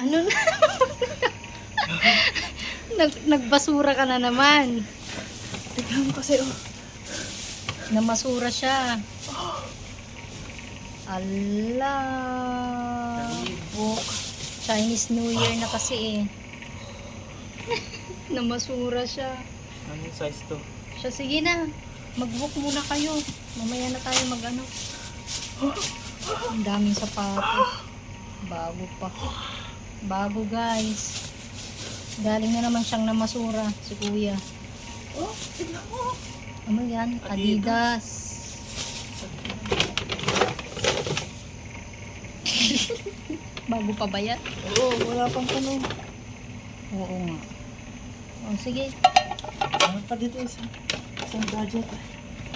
Ano na? Nag, nagbasura ka na naman. Tignan mo kasi, oh. Namasura siya. Allah. Ibok. Chinese New Year na kasi eh. Namasura siya. Anong size to? Siya, sige na. Mag-book muna kayo. Mamaya na tayo mag-ano. Ang daming sapatos. Bago pa. Bago guys. Galing na naman siyang namasura, si kuya. Oh, tignan mo. Ano yan? Adidas. Bago pa ba yan? Oo, wala pang tanong. Oo nga. O, sige. Ano pa dito isa? Isang gadget.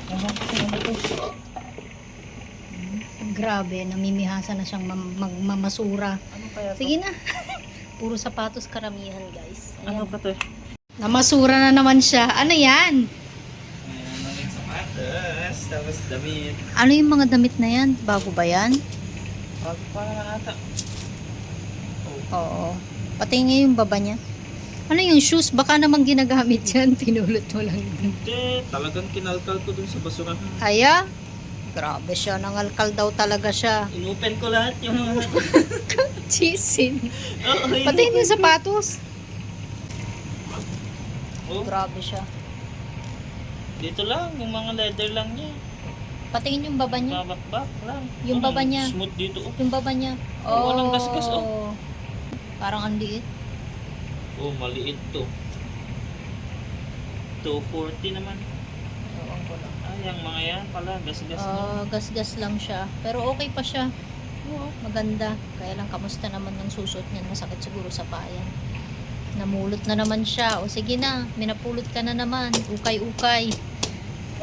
Ano pa sa ito? Grabe, namimihasa na siyang mam- magmamasura. Ano kaya to? Sige na. Puro sapatos karamihan, guys. Ayan. Ano pa to? Namasura na naman siya. Ano yan? Ayan, mga sapatos. Tapos damit. Ano yung mga damit na yan? Bago ba yan? Bago pa naman ata. Oo. Pati nga yung baba niya. Ano yung shoes? Baka naman ginagamit yan. Pinulot mo lang. Hindi, talagang kinalkal ko dun sa basurahan. Aya? Grabe siya. Nangalkal daw talaga siya. Inopen ko lahat yung mga... Chisin. Oo, Pati yung sapatos. Oh, Grabe siya. dito lang, yung mga leather lang niya. Patingin yung baba niya. Babak-bak lang. Yung baba niya. Smooth dito. Oh, Yung baba niya. Oh, walang gasgas, oh. Parang ang liit. oh maliit to. 240 naman. Ewan ko lang. Ay, yung mga yan pala, gas-gas na. Ah, gas-gas lang siya. Pero okay pa siya. Oo, maganda. Kaya lang kamusta naman ng susot niyan. Masakit siguro sa payan. Namulot na naman siya. O sige na, minapulot ka na naman. Ukay-ukay.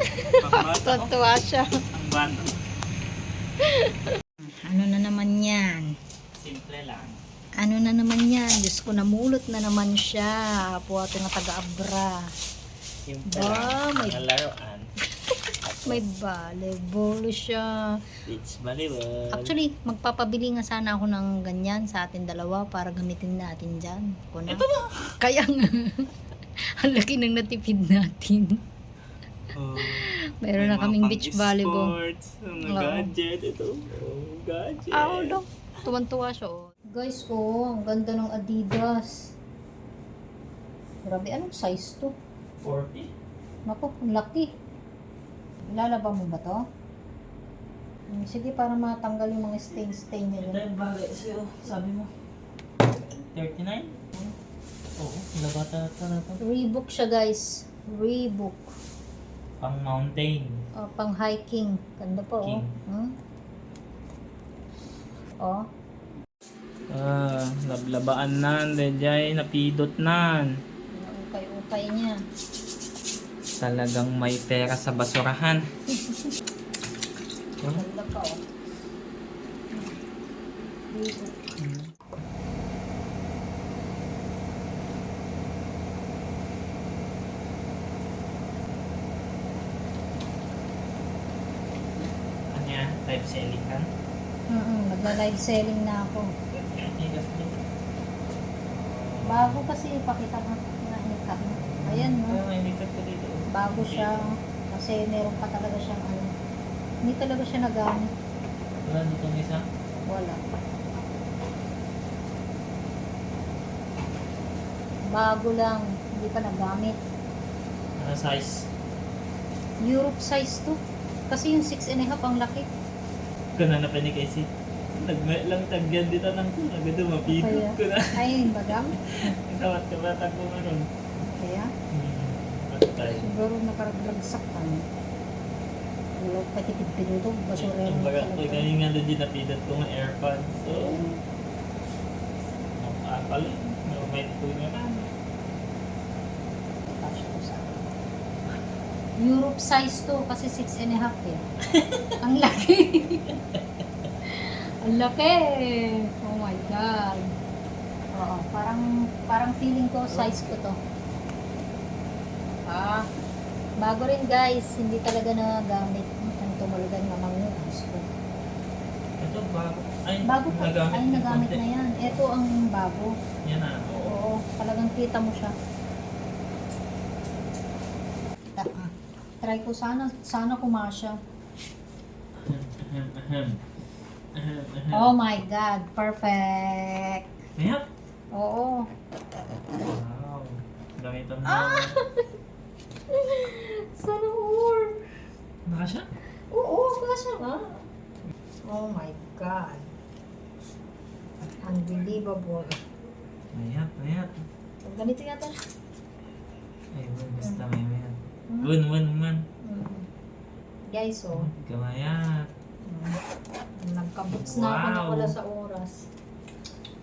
Tuwa siya. Ang bata. Ano na naman yan? Simple lang. Ano na naman yan? Diyos ko, namulot na naman siya. Apo ato nga taga-abra. Simple Ba, lang. may- laruan. May volleyball siya. Beach volleyball. Actually, magpapabili nga sana ako ng ganyan sa atin dalawa para gamitin natin dyan. Kuna. Ito na. Kaya nga, ang laki ng natipid natin. Oh, Meron na kaming beach volleyball. pang-sports, Mga Oo. gadget. Ito. Oh, gadget. Ah, oh, Tuwan-tuwa siya, oh. Guys, oh, ang ganda ng Adidas. Grabe, anong size to? 40. Naku, ang laki. Ilalaba mo ba to? Hmm, Sige, para matanggal yung mga stain-stain niya Ito dyan. yung bagay sa'yo. Sabi mo. 39? Oo. Labata ata na to. Reebok siya, guys. Reebok. Pang mountain. Oh, pang hiking. Ganda po, oh. Hmm? Oh. Ah, lablabaan nan. Dejay, napidot nan. Ang ukay-ukay niya. Talagang may pera sa basurahan. Ganda pa, oh. Reebok. Ano yan? Type selling kan? Mm-mm, magla-live selling na ako. Bago kasi pakita ko na hikap. Ayan, no? Kaya may makeup ko dito. Bago siya. Kasi meron pa talaga siyang ano. Hindi talaga siya nagamit. Wala dito ng isa? Wala. Bago lang. Hindi pa nagamit. Ano size? Europe size to. Kasi yung 6 and a half ang laki. Kuna na pa ni Casey. Tagme lang tagyan dito ng kuna. Gado mapidot ko na. ay, madam. Tawat ka ba tagpo nga nun? Kaya. Patay. siguro nakaraglag ano. Wala pa tipid pinutog. Basura yung talaga. ganyan nga doon din napidot ko ng airpods. So, mapapal. May ko nga na. Europe size to kasi 6 and a half eh. Ang laki. Ang laki. Oh my God. Oo, parang parang feeling ko size ko to. Ah, bago rin guys, hindi talaga nagagamit. Ang tumulugan yun. Diyos ko. Ito bago. Ay, Bago pa. nagamit Ay, ng nagamit na yan. Ito ang bago. Yan na. Oo, talagang kita mo siya. Ta- ah. Try ko sana, sana kumasya. Oh my God, perfect. Ayan. Oo. Wow. Gamitan mo. Ah! Sana all. Naka siya? Oo, kasya nga. Oh my God. Unbelievable. Ayan, ayan. Ganito yata siya. Ay, wun, basta may ayan. Hmm. Wun, wun, wun. Mm. Guys, oh. Gamayat. Mm. Nagkabuts na ako na Wow. wala sa oras.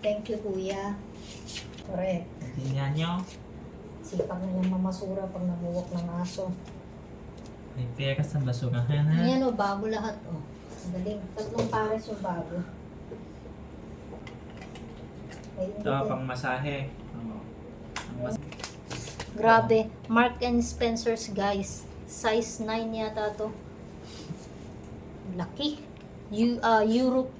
Thank you, kuya. Correct. Tingnan nyo. Sipag na yung mamasura pag nabuwak ng aso. May pera sa basurahan ha. Ayan o, bago lahat o. Ang Galing. Tatlong pares yung bago. Ay, hindi Ito, ko- pang masahe. Oo. Ang mas- Grabe. Mark and Spencer's guys. Size 9 yata to. Laki. Eu- ah, Europe